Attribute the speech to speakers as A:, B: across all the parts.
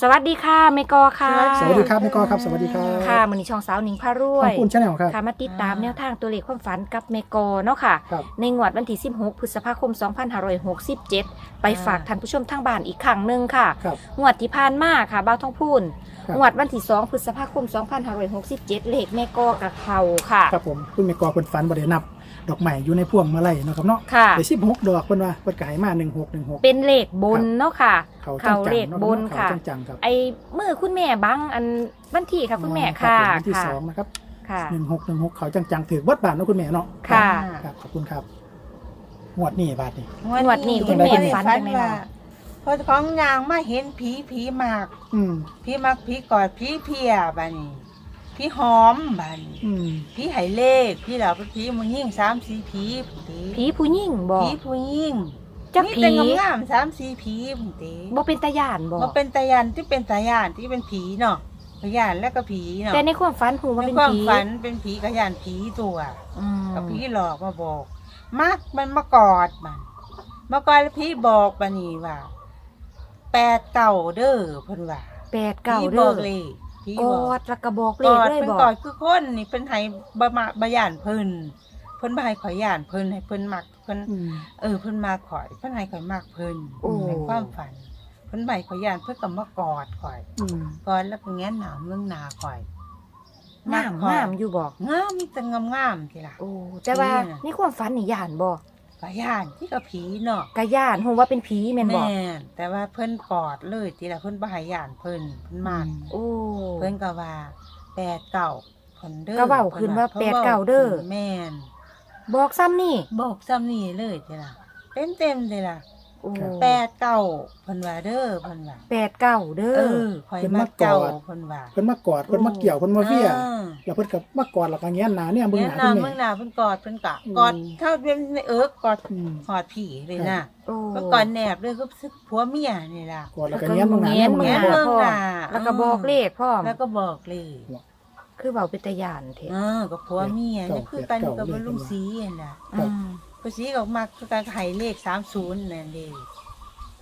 A: สวัสดีค่ะเมกอค่ะ
B: สวัสดีครับแม่กอครับ สวัสดีครับ
A: ค่ะมือนี้ช่องสาวหนิงพารว
B: ขอยบคุณชาแนลครับ
A: ค่ะมาติดตามแนวทางตัวเลขความฝันกับเมกอเนาะค่ะ
B: ครับ
A: ในงวดวันที่ 16 พฤษภาคม 2567 ไปฝากท่านผู้ชมทางบ้านอีกครั้งหนึ่งค่ะ
B: ครับ
A: งวดที่ผ่านมาค่ะบ้าวทองพูน
B: ครับ
A: งวดวันที่ 2 พฤษภาคม 2567 เลขแม่กอกับเขาค่ะ
B: ครับผมคุณแม่กอเป็นฝันบ่ได้นับ ดอกไม้อยู่ในพวงมาลัยเนาะครับเนาะ
A: ค่ะ
B: ได้16ดอกเพิ่นว่าเพิ่นก็ให้มา1616
A: เป็นเลขบนเนาะค่ะ
B: เขาจัง
A: เขา
B: ๆ
A: เลข
B: เนาะ
A: บนค่ะ
B: เขาจังๆครับ
A: ไอ้มือคุณแม่บังอันวันที่ค่ะคุณแม่
B: รับ
A: ค่ะ
B: ผมวันที่
A: ค่ะ
B: สองนะครับ
A: ค่ะ
B: 1616เขาจังๆถือเบิดบาทเนาะคุณแม่เนาะ
A: ค่ะ
B: ครับขอบคุณครับงวดนี้บาทนี่
A: งวดนี้คุณแม่ฝันจังได๋
C: ว่า
A: เนาะ
C: พอของยางมาเห็นผีผีหมาก
B: อืม
C: ผีมักผีกอดผีเพียบานี่ ผีหอมบานี่
B: อืม
C: ผีไหเลขผีเหล่าเป็นผีมันยิ่งสามสีผีพุ่นติ
A: ผีผู้หญิงบ่
C: ผีผู้ยิ่ง
A: จัก
C: มี
A: ผี
C: แต่งามๆสามสีผีพุ่นติ
A: บ่เป็นตาย่านบ่
C: มันเป็นตายันที่เป็นตายันที่เป็นผีเนาะตายันแล้วก็ผีเนาะ
A: แต่ในความฝันหูว่า
C: ใน
A: เป็น
C: ความ
A: ผี
C: ฝันเป็นผีกระยันผีตัว
A: อืม
C: กับผีหลอกมาบอกมักมันมากอดมันมากอดแล้วผีบอกปานี่ว่าแปดเก่าเด้อเพิ่นว่า
A: แปดเก่า
C: ผีบ
A: เด้
C: อ
A: อก
C: เลย ผี
A: ก
C: บ
A: อ
C: อก
A: ดแล้วก็บอกเล
C: ก
A: ข
C: อด
A: เลย
C: เพิ่น
A: บ่
C: กอดคือคนนี่เพิ่นให้บมาบยานเพิ่นเพิ่นบ่ให้ข่อยย่านเพิ่นให้เพิ่นมักเพิ่น
B: อืม
C: เออเพิ่นมาข่อยเพิ่นให้ข่อยมักเพิ่น
A: โอ้
C: ในความฝันเพิ่นบ่ให้ข่อยย่านเพิ่นก็มากอดข่อย
B: อืม
C: กอดแล้วก็แง้นหนาวเมืองหนาข่อย
A: งาม
C: ข่อย
A: งามอยู่บ่
C: งามมีแต่งามๆทีล่ะ
A: โอ้แต่ว่า
C: ผีน่ะ
A: ในความฝันนี่ย่านบ่
C: ก็ ย่านที่กับผีเนาะ
A: ก็ย่านหูว่าเป็นผีแม่นบ่
C: แม่นแต่ว่าเพิ่นกอดเลยทีละเพิ่นบ่ให้ย่านเพิ่นเพิ่นมาก
A: โอ้
C: เพิ่นก็ว่าแปดเก่าเพิ่นเด้อ
A: ก็เว้าขึ้นว่า
C: พิ่
A: แปดเก้าเด้อ
C: แม่น
A: บอกซ้ำนี่
C: บอกซ้ำนี่เลยทีละเต็มเต็มๆเลยล่ะ
A: โอ้
C: แปดเก้าเพิ่นว่าเด้อเพิ่นว่า
A: แปดเก้าเด้
C: เอ
A: อ
C: อข่อยมาเจ้าเพิ่นว่า
B: เพิ่นมากอดเพิ่นมาเกี่ยวเพิ่นมาเวีย
C: ออ
B: แล้วเพิ่นก็มากอดแล้วก็แง้มหน้าเนี่ยเบิ่ง
C: เนี่ย
B: หน้า
C: นา
B: คุณ
C: เมื
B: แม่
C: องหนาเพิ่นกอดเพิ่นกะ
B: อืม
C: กอดเท่าเป็นในเอิกกอด
B: อืม
C: กอดผีเลยนะ
A: โอ้
C: ก็กอดแนบเลยก็ซึกผัวเมียนี่ล่ะ
B: กอดแล้วก็แง้มเบิ่งหน้า
A: แง้
B: เนี่ย
A: ม
B: เบิ่ง
A: เบิ่
B: ห
A: ง
B: น้า
A: หน้า
C: เมืองหนา
A: แล้วก็บอกเลขพร้อม
C: แล้วก็บอกเลย
A: คือเว้าเป็นตาย่านแท้
C: เออกับผัวเมียนี่คือกันอยู่กับมันลุงสีนั่นน่ะ
A: อืม
C: ภาษีก็มักคือการไขเลข30นั่นเด้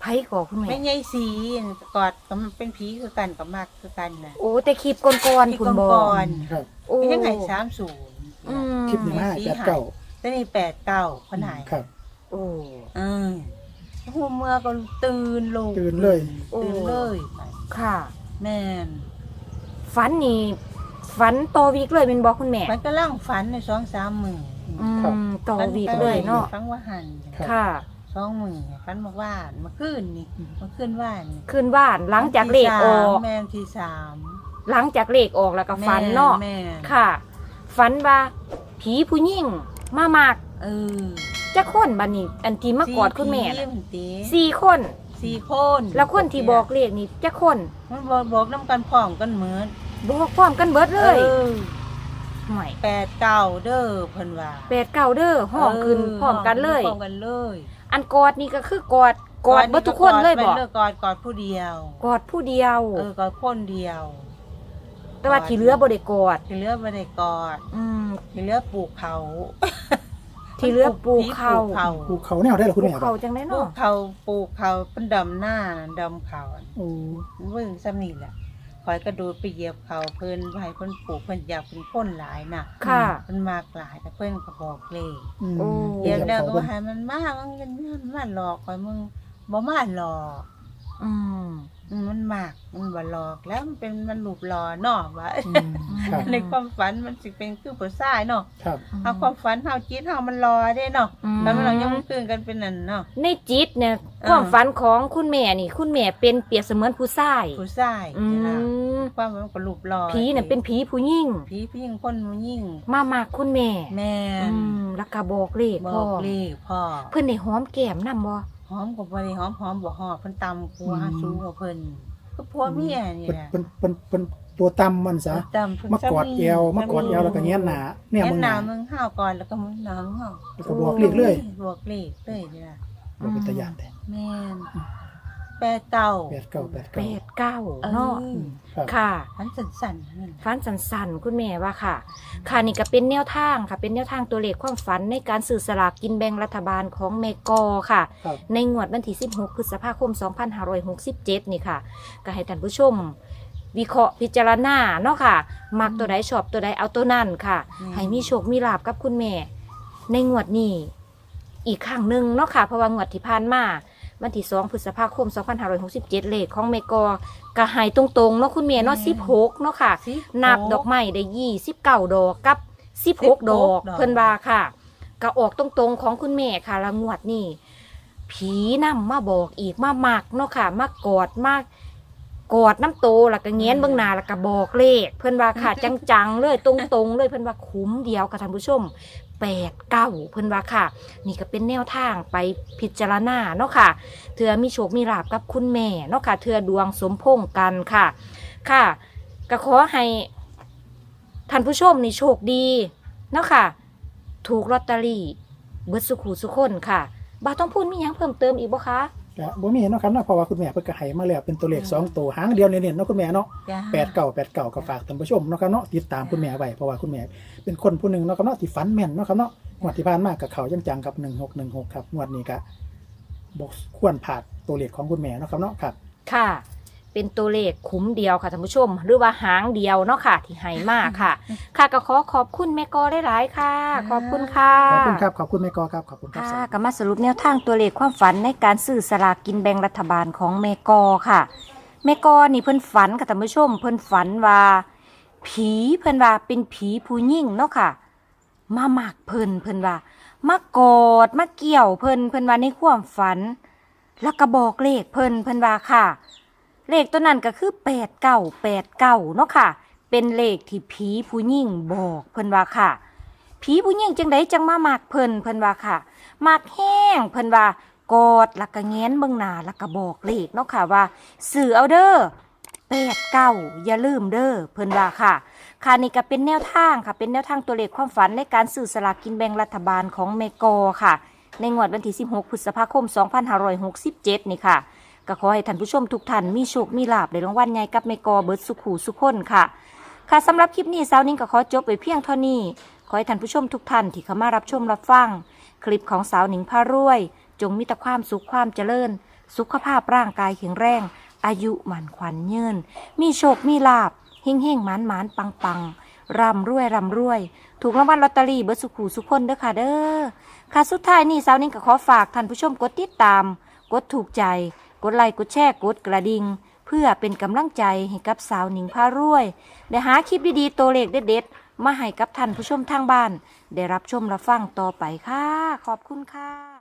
A: ไผก่อคุณแม่
C: ไม่ใหญ่สีกอดก็มันเป็นผีคือกันกับมักคือกันน่ะ
A: โอ้แต่คลิปก่อนๆคุณบอก
C: ก่อน
B: ครับ
A: โอ้
C: ๆยังไง30
A: อืม
B: คลิปนี้มาแปดเก้า
C: แต่นี่89เพิ่นหาย
B: ครับ
A: โอ้
C: เออหัวเมื่อก็ตื่นลง
B: ตื่นเลย
C: ตื่นเลยไป
A: ค่ะ
C: แม่น
A: ฝันนี่ฝันต่อวีกเลยเป็นบอกคุณแม่
C: มันก็ล่างฝันในสองสามมือ
A: อื
B: ครับ
A: มต่อวีกเลยเนาะ
C: ฟังว่าหัน
B: ครับ
A: ค่ะ
C: สองมือฝันมาว่านมาขึ้นนี่มาขึ้นว่านนี่
A: คืนบ้านหลังจากเลขออก
C: แม่นที่สาม
A: หลังจากเลขออกแล้วก็ฝันเนาะ
C: แม่น
A: ค่ะฝันว่าผีผู้หญิงมามาก
C: เออ
A: จะคนบันนี้ อันที่มากอดคุณแม่
C: สี่
A: น่ะ
C: ผีตี
A: สี่คน
C: สี่คน
A: แล้วคนที่บอกเลขนี่จะคน
C: มันบอกบอกน้ำกันพร้อมกันเหมือน
A: บอกพร้อมกันเบิดเลย
C: ออ
A: ห่วย
C: แปดเก้าเด้อเพิ่นว่า
A: แปดเก้าเด้อห้องขึ้นพร้อมกันเลย
C: พร้อมกันเลย
A: อันกอดนี่ก็คือกอดกอดเบิดทุกคนเลย
C: ไป
A: บอก
C: กอดกอดผู้เดียว
A: กอดผู้เดียว
C: เออกอดคนเดียว
A: แต่ว่าที่เหลือบ่ได้กอด
C: ที่เหลือบ่ได้กอด
A: อืม
C: ที่เหลือปลูกเขา
A: ที่เหลือปลูกเขา
C: ปลูกเขา
B: ภูเขาแนวได้เหรอ
A: ป
B: คุณ
A: ลูก
B: แม่
A: เขาจังได้
C: ปลู
A: เนาะ
C: กเขาปลูกเขาเป็นดำหน้าดำเขา
B: โอ้
C: เบิ่งซ้ำนี่แหละค อยกระโดดไปเหยียบเขาเพิ่นไว้เพิ่นปลูกเพิ่นอยากเป็นคนหลายน่ะ
A: ค่ะ
C: เพิ่นมากหลายแต่เพิ่นก็บอกเลย
B: อืม
A: โอ้
C: เหยียบแล้วก็
B: เพิ่
C: ว่านให้มันมามันมันมันมาหลอกคอยมึงบ่มาหลอก
A: อืม
C: อืมมันมากมันบ่หลอกแล้วมันเป็นมันรูปหล่อเนาะว่า
B: อืมครับ
C: ในความฝันมันสิเป็นคือผู้ชายเนาะ
B: ครับ
C: เอาความฝันเฮาจิตเฮามันรอได้เนาะ
A: อืม
C: แล้วมันเรายังตื่นกันเป็นนั่นเนาะ
A: ในจิตเนี่ย
C: เออ
A: ความฝันของคุณแม่นี่ คุณแม่เป็นเปรียบเสมือนผู้ชาย
C: ผู้ชาย
A: อื
C: นี่ล่ะ
A: ม
C: ความมันก็รูปหล่อ
A: ผีเนี่ยเป็นผีผู้หญิง
C: ผีผู้หญิงคนผู้หญิง
A: มามากคุณแม่
C: แม่
A: อื
C: น
A: มแล้วก็บอกเลข
C: บ
A: พ่อ
C: อกเลขพ่อ
A: เพิ่นได้หอมแก้มนำบ่
C: หอมกับบริหอมหอมบ่หอมเพิ่นตำผัว
B: อืม
C: สูงกว่าเพิ่นก็ผัวเมียนี่
B: เป็น
C: แหละ
B: เป็นเป็นเป็นตัวต่ำมันซะ
C: ตำเพิ่น
B: มากอดเอวมากอดเอวแล้วก็แง้มหน้าเนี่ย
C: แง้
B: มึ
C: ม
B: ง
C: ห
B: ห
C: น้า
B: น้า
C: มึงห้าวก่อนแล้วก็มึงหน้ามึงห้าว
B: แล้วก็บอกเลขเลย
C: บอกเลขเลยนี่ล่ะ
B: บอกเป็นตะยานแต่
C: แม่น แปดเก้า
B: แปดเก้าแปด
A: แป
B: เก้า
A: ดเก้าเนาะ
C: ออ
B: ครับ
A: ค่ะ
C: ฝันสั่นๆนั่น
A: ฟันสันๆ คุณแม่ว่าค่ะ ค่ะนี่ก็เป็นแนวทางค่ะ เป็นแนวทางตัวเลขความฝันในการสื่อสลากกินแบ่งรัฐบาลของเมกอค่ะ
B: ครับ
A: ในงวดวันที่ 16 พฤษภาคม 2567 นี่ค่ะ ก็ให้ท่านผู้ชม วิเคราะห์พิจารณาเนาะค่ะ มักตัวใดชอบตัวใดเอาตัวนั้นค่ะ
C: อืม
A: ให้มีโชค มีลาบกับคุณแม่ ในงวดนี้ อีกครั้งหนึ่งเนาะค่ะ เพราะว่างวดที่ผ่านมา วันที่2พฤษภาคม 2567 เลขของเมกอกระหายตรงๆเนาะคุณแม่เนาะ16 เนาะค่ะ
C: สิ
A: นับดอกไม้ได้ยี่สิบเก้าดอกกับสิบหก
C: 16
A: ดอก
C: ดอก
A: เพิ่นว่าค่ะก็ออกตรงๆของคุณแม่ค่ะละงวดนี่ผีนำมาบอกอีกมามักเนาะค่ะ มากอดมากกอดน้ำโตแล้วก็เงี้ยนเบื้องหน้าแล้วก็บอกเลข เพิ่นว่าค่ะ จังๆเลยตรงๆเลยเพิ่นว่าคุ้มเดียวกับท่านผู้ชม แปดเก้าเพิ่นว่าค่ะ นี่ก็เป็นแนวทางไปพิจารณาเนาะค่ะเธอมีโชคมีลาบกับคุณแม่เนาะค่ะเธอดวงสมพงกันค่ะ ค่ะก็ขอให้ท่านผู้ชมนี่โชคดีเนาะค่ะ ถูกลอตเตอรี่เบิดสุขูสุคนค่ะบ่าต้องพูดมียังเพิ่มเติมอีกบ่คะ
B: ก็บ่มีเนาะครับเนาะเพราะว่าคุณแม่เพิ่นก็ให้มาแล้วเป็นตัวเลขสองตัวหางเดียวเน้นๆเนาะคุณแม่เนาะ
C: จ้ะ
B: แปดเก่าแปดเก่าก็ฝากท่านผู้ชมเนาะครับเนาะติดตามคุณแม่ไว้เพราะว่าคุณแม่เป็นคนผู้หนึ่งเนาะครับเนาะที่ฝันแม่นเนาะครับเนาะงวดที่ผ่านมากับเขาจังๆกับหนึ่งหกหนึ่งหกครับงวดนี้ก็บอกควรผ่านตัวเลขของคุณแม่เนาะครับเนาะครับ
A: ค่ะ เป็นตัวเลขคุ้มเดียวค่ะท่านผู้ชม หรือว่าหางเดียวเนาะค่ะ ที่ให้มากค่ะ ค่ะก็ขอขอบคุณแม่กอได้หลายๆค่ะ ขอบคุณค่ะ
B: ขอบคุณครับ ขอบคุณแม่กอครับ ขอบคุณครับ
A: ค่ะก็มาสรุปแนวทางตัวเลขความฝันในการซื้อสลากกินแบ่งรัฐบาลของเมกอค่ะเมกอนี่เพิ่นฝันค่ะท่านผู้ชม เพิ่นฝันว่า ผีเพิ่นว่าเป็นผีผู้หญิงเนาะค่ะ มาหมักเพิ่นเพิ่นว่ามากอดมาเกี่ยวเพิ่นเพิ่นว่าในความฝัน แล้วก็บอกเลขเพิ่นเพิ่นว่าค่ะ เลขตัวนั้นก็คือแปดเก้าแปดเก้าเนาะค่ะ เป็นเลขที่ผีผู้หญิงบอกเพิ่นว่าค่ะผีผู้หญิงจังไดจังมามักเพิ่นเพิ่นว่าค่ะมักแห้งเพิ่นว่ากอดล้วก็แง้นเบิ่งหน้าล้วก็บอกเลขเนาะค่ะว่าสื่อเอาเด้อแปดเก้าอย่าลืมเด้อเพิ่นว่าค่ะ ค่ะนี่ก็เป็นแนวทางค่ะ เป็นแนวทางตัวเลขความฝันในการสื่อสลากกินแบ่งรัฐบาลของเมกอค่ะ ในงวดวันที่ 16 พฤษภาคม 2567 นี่ค่ะ ก็ขอให้ท่านผู้ชมทุกท่านมีโชคมีลาบในรางวัลใหญ่กับเมกอเบิร์ดสุขูสุขคนค่ะ ค่ะสำหรับคลิปนี้สาวนิ้งก็ขอจบไปเพียงเท่านี้ ขอให้ท่านผู้ชมทุกท่านที่เข้ามารับชมรับฟัง คลิปของสาวหนิงพารวย จงมีแต่ความสุขความเจริญ สุขภาพร่างกายแข็งแรง อายุหมันขวัญยืน มีโชคมีลาบเฮ่งเฮ่งหมานหมานปังปังร่ำรวยร่ำรวย ถูกรางวัลลอตเตอรี่เบิร์ดสุขูสุขคนเด้อค่ะเด้อค่ะสุดท้ายนี่สาวนิ้งก็ขอฝากท่านผู้ชมกดติดตาม กดถูกใจ กดไลค์กดแชร์กดกระดิ่งเพื่อเป็นกำลังใจให้กับสาวหนิงพารวยได้หาคลิปดีๆตัวเลขเด็ดๆมาให้กับท่านผู้ชมทางบ้าน ได้รับชมรับฟังต่อไปค่ะ ขอบคุณค่ะ